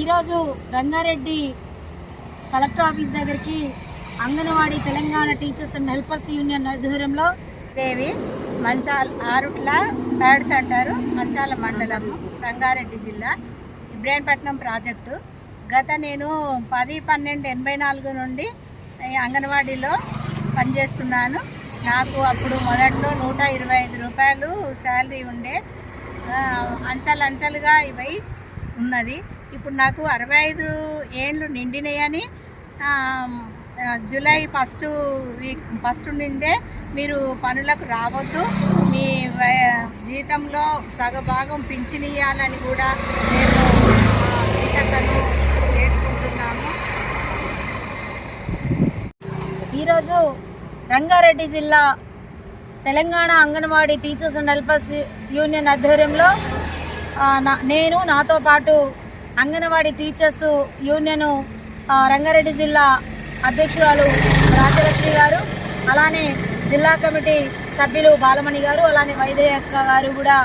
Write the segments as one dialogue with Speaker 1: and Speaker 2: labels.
Speaker 1: ఈరోజు Rangareddy collector office దగ్గరికి Anganwadi Telangana teachers and helpers union ఆధ్వర్యంలో
Speaker 2: దేవి మంచాల్ ఆరుట్ల ప్యాడ్ సెంటర్ మంచాల మండలం రంగారెడ్డి జిల్లా ఇబ్రాహీంపట్నం ప్రాజెక్టు. గత నేను పది పన్నెండు ఎనభై నాలుగు నుండి అంగన్వాడీలో పనిచేస్తున్నాను. నాకు అప్పుడు మొదట్లో నూట ఇరవై ఐదు రూపాయలు శాలరీ ఉండే అంచలంచలుగా ఇవై ఉన్నది. ఇప్పుడు నాకు అరవై ఐదు ఏండ్లు నిండినాయని జూలై ఫస్ట్ వీక్ ఫస్ట్ నుండే మీరు పనులకు రావద్దు. మీ వయ- జీతంలో సగభాగం పింఛనియాలని కూడా నేను ఆ, వేడుకుంటున్నాము
Speaker 1: ఈరోజు రంగారెడ్డి జిల్లా Telangana Anganwadi teachers and helpers union ఆధ్వర్యంలో నా- నేను నాతో పాటు అంగన్వాడీ టీచర్స్ యూనియన్ రంగారెడ్డి జిల్లా అధ్యక్షురాలు రాజలక్ష్మి గారు అలానే జిల్లా కమిటీ సభ్యులు బాలమణి గారు అలానే వైద్యక్క గారు కూడా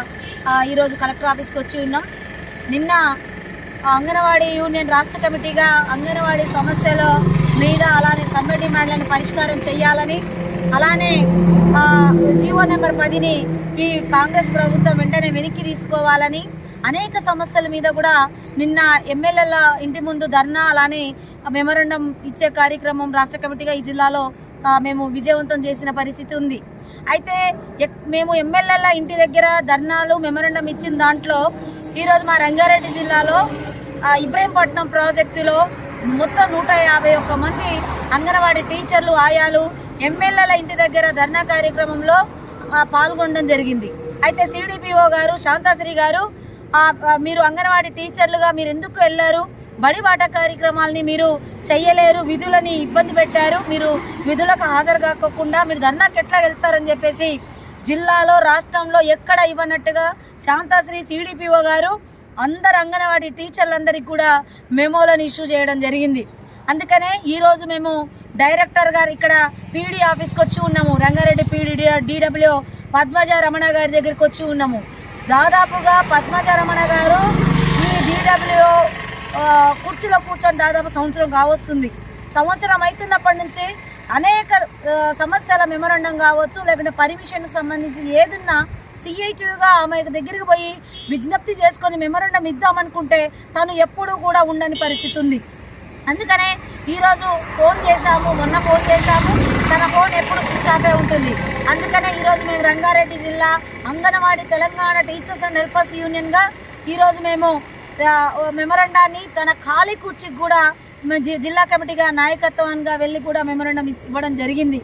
Speaker 1: ఈరోజు కలెక్టర్ ఆఫీస్కి వచ్చి ఉన్నాం. నిన్న అంగన్వాడీ యూనియన్ రాష్ట్ర కమిటీగా అంగన్వాడీ సమస్యల మీద అలానే సమ్మె డిమాండ్లను పరిష్కారం చేయాలని అలానే జీవో నెంబర్ పదిని ఈ కాంగ్రెస్ ప్రభుత్వం వెంటనే వెనక్కి తీసుకోవాలని అనేక సమస్యల మీద కూడా నిన్న ఎమ్మెల్యేల ఇంటి ముందు ధర్నా అలానే మెమరండం ఇచ్చే కార్యక్రమం రాష్ట్ర కమిటీగా ఈ జిల్లాలో మేము విజయవంతం చేసిన పరిస్థితి ఉంది. అయితే ఎక్- మేము ఎమ్మెల్యేల ఇంటి దగ్గర ధర్నాలు మెమరండం ఇచ్చిన దాంట్లో ఈరోజు మా రంగారెడ్డి జిల్లాలో ఇబ్రహీంపట్నం ప్రాజెక్టులో మొత్తం నూట యాభై ఒక్క మంది అంగన్వాడీ టీచర్లు ఆయాలు ఎమ్మెల్యేల ఇంటి దగ్గర ధర్నా కార్యక్రమంలో పాల్గొనడం జరిగింది. అయితే సిడిపిఓ గారు శాంతాశ్రీ గారు మీరు అంగన్వాడీ టీచర్లుగా మీరు ఎందుకు వెళ్ళారు? బడి బాట కార్యక్రమాలని మీరు చెయ్యలేరు విధులని ఇబ్బంది పెట్టారు మీరు విధులకు హాజరు కాకోకుండా మీరు ధర్నాకి ఎట్లా వెళ్తారని చెప్పేసి జిల్లాలో రాష్ట్రంలో ఎక్కడ ఇవ్వనట్టుగా శాంతాశ్రీ సిడిపిఓ గారు అందరు అంగన్వాడీ టీచర్లందరికీ కూడా మెమోలను ఇష్యూ చేయడం జరిగింది. అందుకనే ఈరోజు మేము డైరెక్టర్ గారు ఇక్కడ పీడీ ఆఫీస్కి వచ్చి ఉన్నాము. రంగారెడ్డి పీడీ డిడబ్ల్యూ పద్మజ రమణ గారి దగ్గరికి వచ్చి ఉన్నాము. దాదాపుగా పద్మజరమణ గారు ఈ డిడబ్ల్యూ కుర్చీలో కూర్చొని దాదాపు సంవత్సరం కావస్తుంది. సంవత్సరం అవుతున్నప్పటి నుంచి అనేక సమస్యల మెమరండం కావచ్చు లేకుంటే పర్మిషన్కి సంబంధించి ఏదున్నా సిఐటీగా ఆమె దగ్గరికి పోయి విజ్ఞప్తి చేసుకొని మెమరండం ఇద్దామనుకుంటే తను ఎప్పుడూ కూడా ఉండని పరిస్థితి ఉంది. అందుకనే ఈరోజు ఫోన్ చేశాము మొన్న ఫోన్ చేశాము. తన ఫోన్ ఎప్పుడు స్విచ్ ఆఫే ఉంటుంది. అందుకనే ఈరోజు మేము రంగారెడ్డి జిల్లా Anganwadi Telangana teachers and helpers యూనియన్గా ఈరోజు మేము మెమరండాన్ని తన ఖాళీ కుర్చీకి కూడా జిల్లా కమిటీగా నాయకత్వంగా వెళ్ళి కూడా మెమరండం ఇవ్వడం జరిగింది.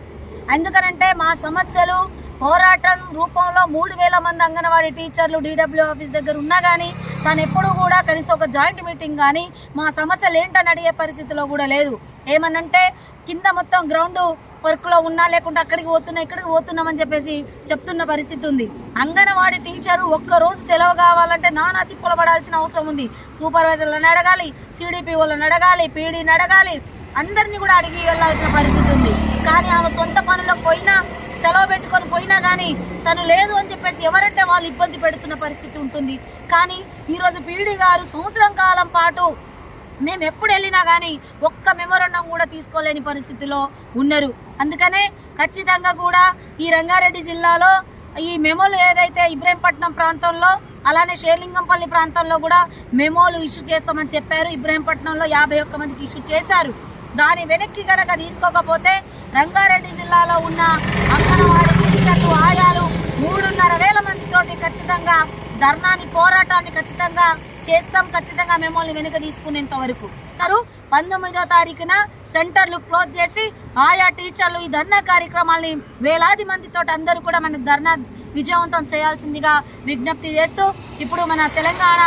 Speaker 1: ఎందుకనంటే మా సమస్యలు పోరాటం రూపంలో మూడు వేల మంది అంగన్వాడీ టీచర్లు డీడబ్ల్యూ ఆఫీస్ దగ్గర ఉన్నా కానీ తను ఎప్పుడు కూడా కనీసం ఒక జాయింట్ మీటింగ్ కానీ మా సమస్యలు ఏంటని అడిగే పరిస్థితిలో కూడా లేదు. ఏమనంటే కింద మొత్తం గ్రౌండ్ వర్క్లో ఉన్నా లేకుంటే అక్కడికి పోతున్నా ఇక్కడికి పోతున్నామని చెప్పేసి చెప్తున్న పరిస్థితి ఉంది. అంగన్వాడీ టీచరు ఒక్కరోజు సెలవు కావాలంటే నానా తిప్పలు పడాల్సిన అవసరం ఉంది. సూపర్వైజర్లను అడగాలి సిడిపి వాళ్ళని అడగాలి పీడీని అడగాలి అందరినీ కూడా అడిగి వెళ్ళాల్సిన పరిస్థితి ఉంది. కానీ ఆమె సొంత పనులకు పోయినా సెలవు పెట్టుకొని పోయినా కానీ తను లేదు అని చెప్పేసి ఎవరంటే వాళ్ళు ఇబ్బంది పెడుతున్న పరిస్థితి ఉంటుంది. కానీ ఈరోజు పీడీ గారు సంవత్సరం కాలం పాటు మేము ఎప్పుడు వెళ్ళినా కానీ ఒక్క మెమోరండం కూడా తీసుకోలేని పరిస్థితిలో ఉన్నారు. అందుకనే ఖచ్చితంగా కూడా ఈ రంగారెడ్డి జిల్లాలో ఈ మెమోలు ఏదైతే ఇబ్రహీంపట్నం ప్రాంతంలో అలానే షేర్లింగంపల్లి ప్రాంతంలో కూడా మెమోలు ఇష్యూ చేస్తామని చెప్పారు. ఇబ్రహీంపట్నంలో యాభై ఒక్క మందికి ఇష్యూ చేశారు. దాని వెనక్కి కనుక తీసుకోకపోతే రంగారెడ్డి జిల్లాలో ఉన్న అంగన్వాడీ టీచర్లు ఆయాలు మూడున్నర వేల మందితోటి ఖచ్చితంగా ధర్నాని పోరాటాన్ని ఖచ్చితంగా చేస్తాం ఖచ్చితంగా మిమ్మల్ని వెనుక తీసుకునేంత వరకు. తారు పంతొమ్మిదో తారీఖున సెంటర్లు క్లోజ్ చేసి ఆయా టీచర్లు ఈ ధర్నా కార్యక్రమాల్ని వేలాది మందితో అందరూ కూడా మనకు ధర్నా విజయవంతం చేయాల్సిందిగా విజ్ఞప్తి చేస్తూ ఇప్పుడు మన తెలంగాణ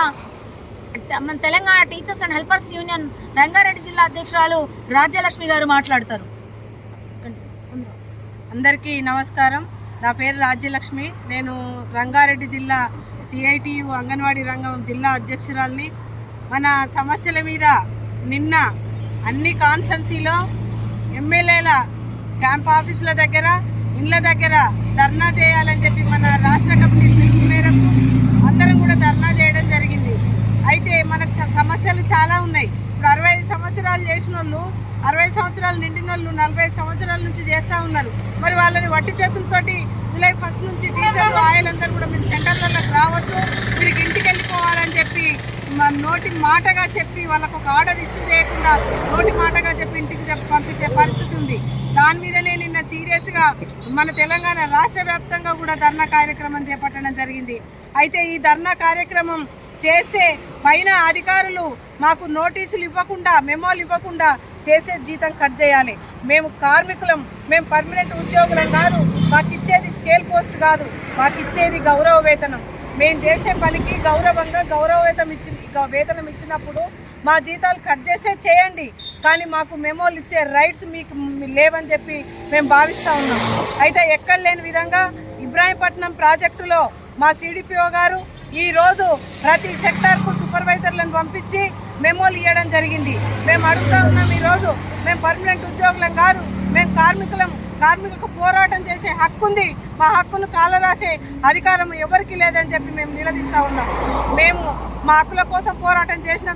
Speaker 1: మన Telangana teachers and helpers union Rangareddy జిల్లా అధ్యక్షురాలు రాజ్యలక్ష్మి గారు మాట్లాడతారు.
Speaker 3: అందరికీ నమస్కారం. నా పేరు రాజ్యలక్ష్మి. నేను రంగారెడ్డి జిల్లా సిఐటియు అంగన్వాడీ రంగం జిల్లా అధ్యక్షురాల్ని. మన సమస్యల మీద నిన్న అన్ని కాన్స్టెన్సీలో ఎమ్మెల్యేల క్యాంప్ ఆఫీసుల దగ్గర ఇండ్ల దగ్గర ధర్నా చేయాలని చెప్పి మన రాష్ట్ర కమిటీ పిలుపు మేరకు అందరం కూడా ధర్నా చేయడం జరిగింది. అయితే మనకు చ- సమస్యలు చాలా ఉన్నాయి. ఇప్పుడు అరవై ఐదు సంవత్సరాలు చేసిన వాళ్ళు అరవై సంవత్సరాలు నిండిన వాళ్ళు నలభై సంవత్సరాల నుంచి చేస్తూ ఉన్నారు. మరి వాళ్ళని వట్టి చేతులతోటి జూలై ఫస్ట్ నుంచి టీచర్లు ఆయలందరూ కూడా మీరు సెంటర్లలోకి రావద్దు. మీరు ఇంటికి వెళ్ళిపోవాలని చెప్పి నోటి మాటగా చెప్పి వాళ్ళకు ఒక ఆర్డర్ ఇష్యూ చేయకుండా నోటి మాటగా చెప్పి ఇంటికి పంపించే పరిస్థితి ఉంది. దాని మీదనే నిన్న సీరియస్గా మన తెలంగాణ రాష్ట్ర వ్యాప్తంగా కూడా ధర్నా కార్యక్రమం చేపట్టడం జరిగింది. అయితే ఈ ధర్నా కార్యక్రమం చేస్తే పైన అధికారులు మాకు నోటీసులు ఇవ్వకుండా మెమోలు ఇవ్వకుండా చేసే జీతం కట్ చేయాలి. మేము కార్మికులం మేము పర్మనెంట్ ఉద్యోగులం కాదు. మాకు ఇచ్చేది స్కేల్ పోస్ట్ కాదు. మాకు ఇచ్చేది గౌరవ వేతనం. మేము చేసే పనికి గౌరవంగా గౌరవ వేతనం ఇచ్చి వేతనం ఇచ్చినప్పుడు మా జీతాలు కట్ చేస్తే చేయండి. కానీ మాకు మెమోలు ఇచ్చే రైట్స్ మీకు లేవని చెప్పి మేము భావిస్తూ ఉన్నాం. అయితే ఎక్కడ లేని విధంగా ఇబ్రాహీంపట్నం ప్రాజెక్టులో మా సిడిపిఓ గారు ఈరోజు ప్రతి సెక్టార్కు సూపర్వైజర్లను పంపించి మెమోలు ఇవ్వడం జరిగింది. మేము అడుగుతా ఉన్నాం ఈరోజు మేము పర్మనెంట్ ఉద్యోగులం కాదు మేము కార్మికులం కార్మికులకు పోరాటం చేసే హక్కు ఉంది. మా హక్కును కాలరాసే అధికారం ఎవరికి లేదని చెప్పి మేము నిలదీస్తూ ఉన్నాం. మేము మా హక్కుల కోసం పోరాటం చేసిన.